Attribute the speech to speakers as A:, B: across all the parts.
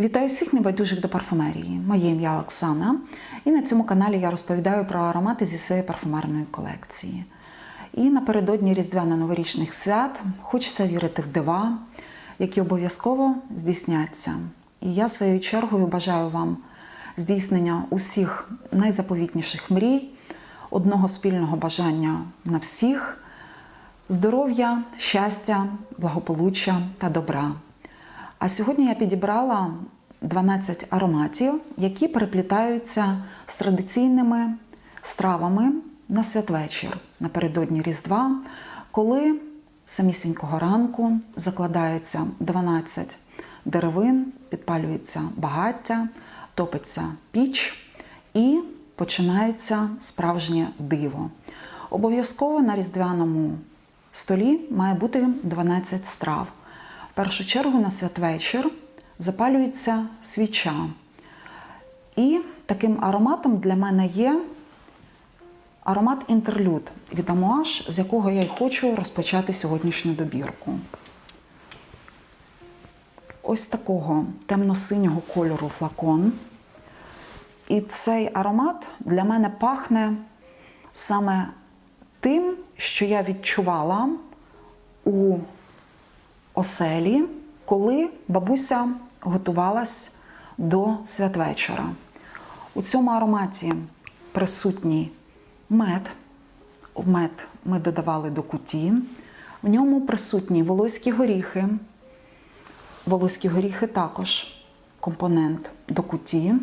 A: Вітаю всіх небайдужих до парфумерії. Моє ім'я Оксана, і на цьому каналі я розповідаю про аромати зі своєї парфумерної колекції. І напередодні різдвяно-новорічних свят хочеться вірити в дива, які обов'язково здійсняться. І я своєю чергою бажаю вам здійснення усіх найзаповітніших мрій, одного спільного бажання на всіх, здоров'я, щастя, благополуччя та добра. А сьогодні я підібрала 12 ароматів, які переплітаються з традиційними стравами на святвечір напередодні Різдва, коли самісінького ранку закладається 12 деревин, підпалюється багаття, топиться піч і починається справжнє диво. Обов'язково на різдвяному столі має бути 12 страв. В першу чергу на святвечір запалюється свіча. І таким ароматом для мене є аромат інтерлюд від Амуаш, з якого я й хочу розпочати сьогоднішню добірку. Ось такого темно-синього кольору флакон. І цей аромат для мене пахне саме тим, що я відчувала у оселі, коли бабуся готувалась до святвечора. У цьому ароматі присутній мед. Мед ми додавали до куті. В ньому присутні волоські горіхи. Волоські горіхи також компонент до куті.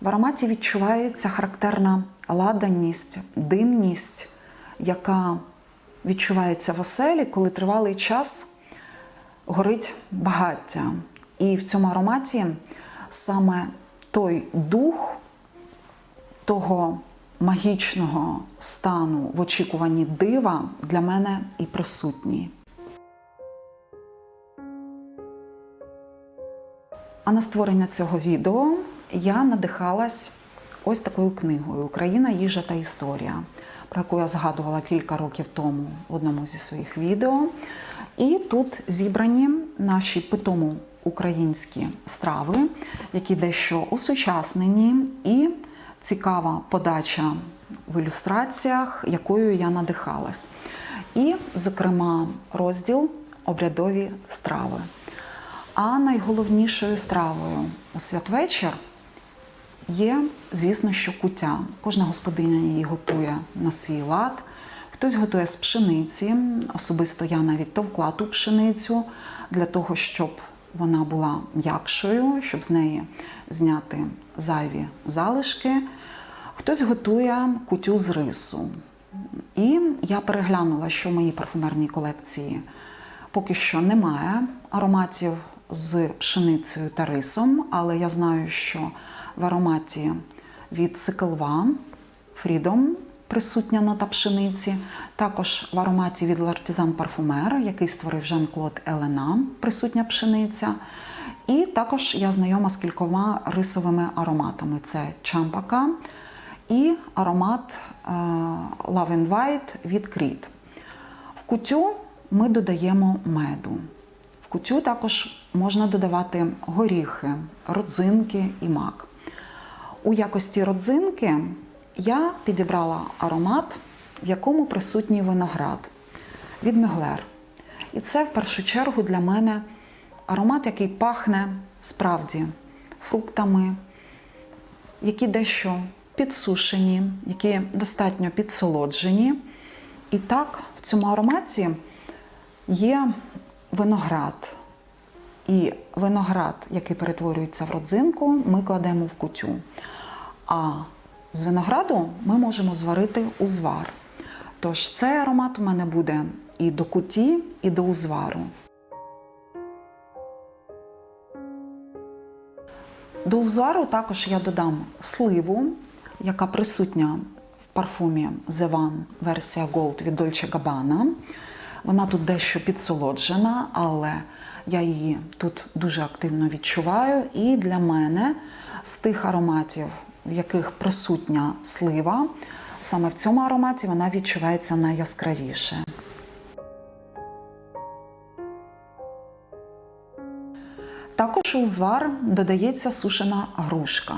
A: В ароматі відчувається характерна ладаність, димність, яка відчувається в оселі, коли тривалий час горить багаття. І в цьому ароматі саме той дух того магічного стану в очікуванні дива для мене і присутній. А на створення цього відео я надихалась ось такою книгою Україна, їжа та історія, про яку я згадувала кілька років тому в одному зі своїх відео. І тут зібрані наші питому українські страви, які дещо усучаснені, і цікава подача в ілюстраціях, якою я надихалась. І, зокрема, розділ обрядові страви. А найголовнішою стравою у святвечір є, звісно, що куття. Кожна господиня її готує на свій лад. Хтось готує з пшениці, особисто я навіть товкла ту пшеницю для того, щоб вона була м'якшою, щоб з неї зняти зайві залишки. Хтось готує кутю з рису. І я переглянула, що в моїй парфумерній колекції поки що немає ароматів з пшеницею та рисом, але я знаю, що в ароматі від Сикелва Freedom присутня нота пшениці. Також в ароматі від L'Artisan Parfumer, який створив Жан-Клод Елена, присутня пшениця. І також я знайома з кількома рисовими ароматами: це чампака і аромат е, Love and White від Creed. В кутю ми додаємо меду. В кутю також можна додавати горіхи, родзинки і мак. У якості родзинки я підібрала аромат, в якому присутній виноград від Меглер. І це в першу чергу для мене аромат, який пахне справді фруктами, які дещо підсушені, які достатньо підсолоджені. І так, в цьому ароматі є виноград. І виноград, який перетворюється в родзинку, ми кладемо в кутю. А з винограду ми можемо зварити узвар. Тож цей аромат у мене буде і до куті, і до узвару. До узвару також я додам сливу, яка присутня в парфумі The One версія Gold від Dolce Gabbana. Вона тут дещо підсолоджена, але я її тут дуже активно відчуваю. І для мене з тих ароматів, в яких присутня слива, саме в цьому ароматі вона відчувається найяскравіше. Також у звар додається сушена грушка,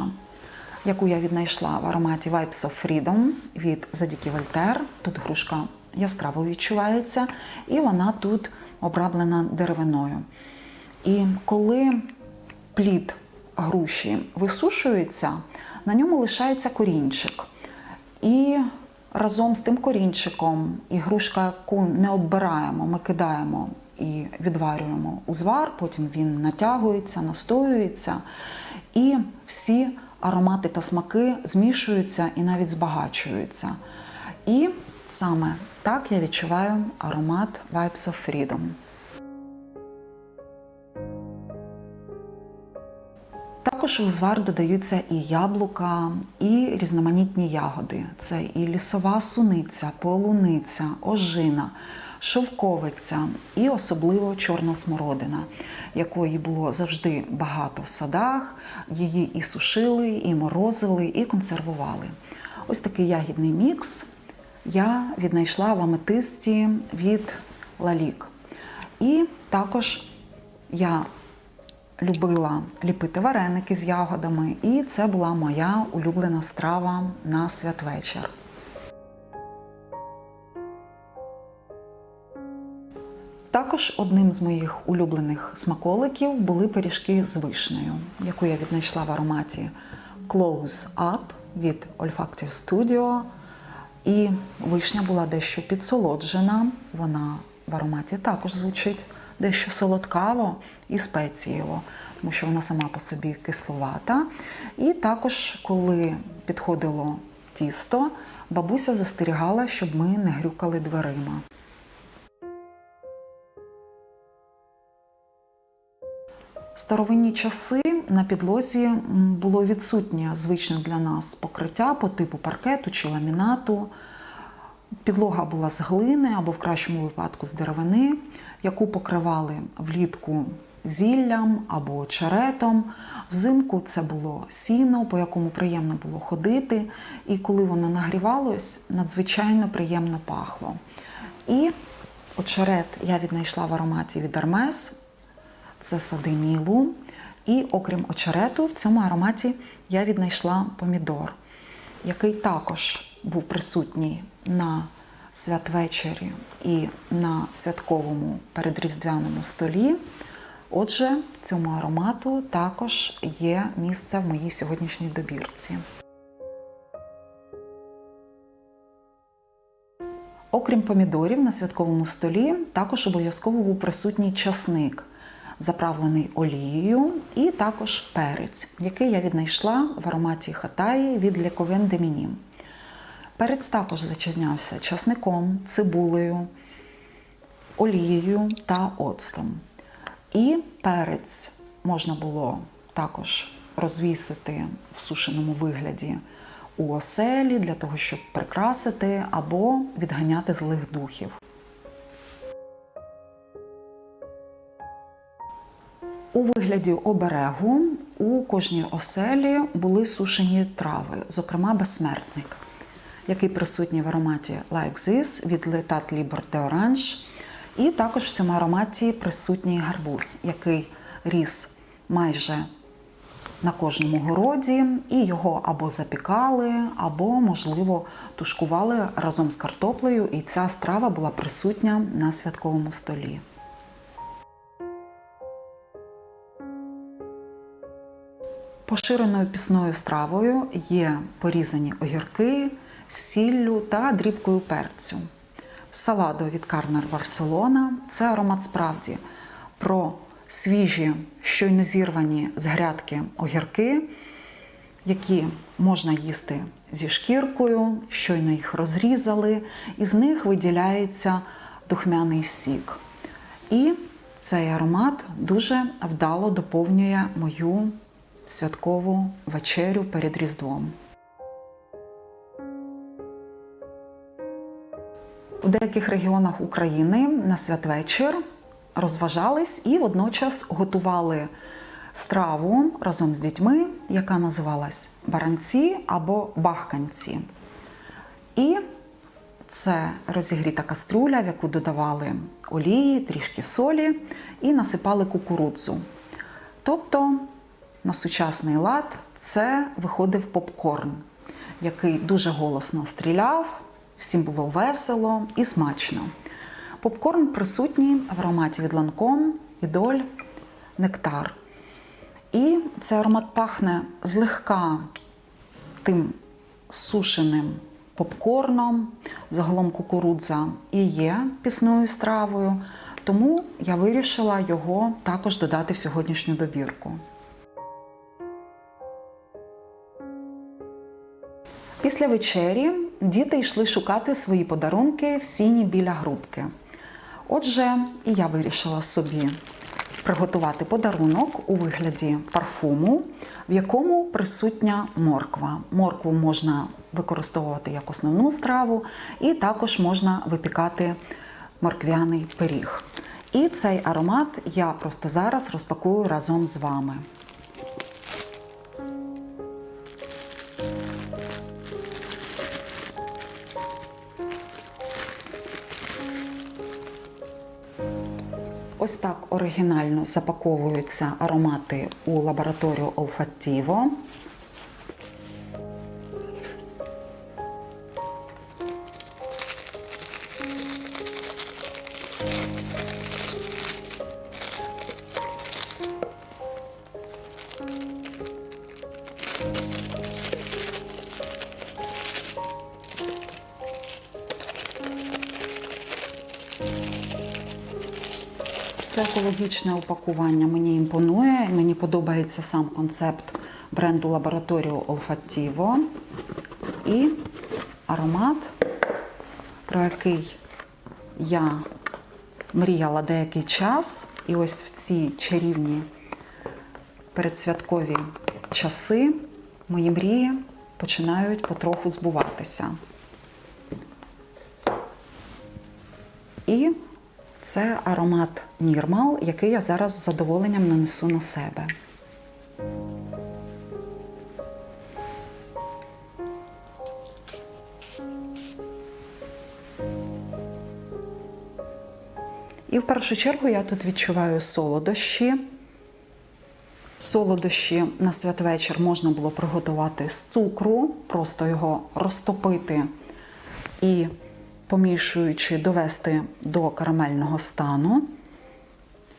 A: яку я віднайшла в ароматі Vibes of Freedom від Задіки Вольтер. Тут грушка яскраво відчувається, і вона тут обраблена деревиною. І коли плід груші висушується, на ньому лишається корінчик. І разом з тим корінчиком і грушка, яку не оббираємо, ми кидаємо і відварюємо у звар, потім він натягується, настоюється, і всі аромати та смаки змішуються і навіть збагачуються. І саме так я відчуваю аромат Vibes of Freedom. Також у звар додаються і яблука, і різноманітні ягоди. Це і лісова суниця, полуниця, ожина, шовковиця і особливо чорна смородина, якої було завжди багато в садах. Її і сушили, і морозили, і консервували. Ось такий ягідний мікс я віднайшла в аметисті від Лалік. І також я любила ліпити вареники з ягодами, і це була моя улюблена страва на святвечір. Також одним з моїх улюблених смаколиків були пиріжки з вишнею, яку я віднайшла в ароматі Close Up від Olfactive Studio. І вишня була дещо підсолоджена. Вона в ароматі також звучить дещо солодкаво і спецієво, тому що вона сама по собі кисловата. І також, коли підходило тісто, бабуся застерігала, щоб ми не грюкали дверима. Старовинні часи на підлозі було відсутнє звичне для нас покриття по типу паркету чи ламінату. Підлога була з глини або в кращому випадку з деревини, яку покривали влітку зіллям або очеретом. Взимку це було сіно, по якому приємно було ходити. І коли воно нагрівалось, надзвичайно приємно пахло. І очерет я віднайшла в ароматі від Армес це сади мілу. І окрім очерету, в цьому ароматі я віднайшла помідор, який також був присутній на святвечері і на святковому передріздвяному столі. Отже, цьому аромату також є місце в моїй сьогоднішній добірці. Окрім помідорів, на святковому столі також обов'язково був присутній часник, заправлений олією, і також перець, який я віднайшла в ароматі хатаї від de Minim. Перець також зачинявся часником, цибулею, олією та оцтом. І перець можна було також розвісити в сушеному вигляді у оселі для того, щоб прикрасити або відганяти злих духів. У вигляді оберегу у кожній оселі були сушені трави, зокрема безсмертник, який присутній в ароматі Like This від L'Etat Libre d'Orange. І також в цьому ароматі присутній гарбуз, який ріс майже на кожному городі, і його або запікали, або, можливо, тушкували разом з картоплею, і ця страва була присутня на святковому столі. Поширеною пісною стравою є порізані огірки, сіллю та дрібкою перцю. Саладо від Карнер Барселона це аромат справді про свіжі, щойно зірвані з грядки огірки, які можна їсти зі шкіркою, щойно їх розрізали, і з них виділяється духмяний сік. І цей аромат дуже вдало доповнює мою святкову вечерю перед Різдвом. У деяких регіонах України на святвечір розважались і водночас готували страву разом з дітьми, яка називалась баранці або бахканці. І це розігріта каструля, в яку додавали олії, трішки солі і насипали кукурудзу. Тобто, на сучасний лад це виходив попкорн, який дуже голосно стріляв, всім було весело і смачно. Попкорн присутній в ароматі від Ланком, ідоль, нектар. І цей аромат пахне злегка тим сушеним попкорном, загалом кукурудза і є пісною стравою, тому я вирішила його також додати в сьогоднішню добірку. Після вечері діти йшли шукати свої подарунки в сіні біля грубки. Отже, і я вирішила собі приготувати подарунок у вигляді парфуму, в якому присутня морква. Моркву можна використовувати як основну страву, і також можна випікати морквяний пиріг. І цей аромат я просто зараз розпакую разом з вами. Ось так оригінально запаковуються аромати у лабораторію Olfativo. Це екологічне упакування мені імпонує. Мені подобається сам концепт бренду лабораторію Olfativo. І аромат, про який я мріяла деякий час. І ось в ці чарівні передсвяткові часи мої мрії починають потроху збуватися. І це аромат Нірмал, який я зараз з задоволенням нанесу на себе. І в першу чергу я тут відчуваю солодощі. Солодощі на святвечір можна було приготувати з цукру, просто його розтопити і помішуючи, довести до карамельного стану.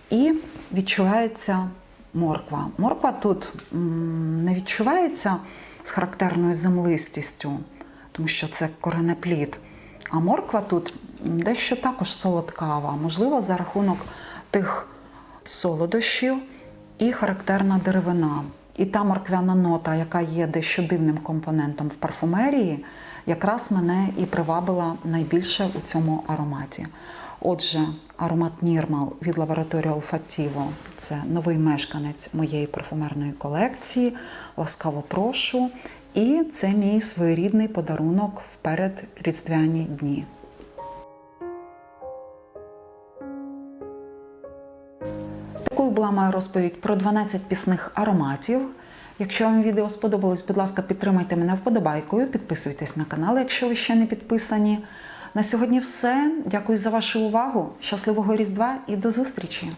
A: І відчувається морква. Морква тут не відчувається з характерною землистістю, тому що це коренеплід. А морква тут дещо також солодкава, можливо, за рахунок тих солодощів і характерна деревина. І та морквяна нота, яка є дещо дивним компонентом в парфумерії, якраз мене і привабила найбільше у цьому ароматі. Отже, аромат Нірмал від лабораторії Olfativo – це новий мешканець моєї парфумерної колекції. Ласкаво прошу. І це мій своєрідний подарунок в передріздвяні дні. Такою була моя розповідь про 12 пісних ароматів. Якщо вам відео сподобалось, будь ласка, підтримайте мене вподобайкою, підписуйтесь на канал, якщо ви ще не підписані. На сьогодні все. Дякую за вашу увагу. Щасливого Різдва і до зустрічі!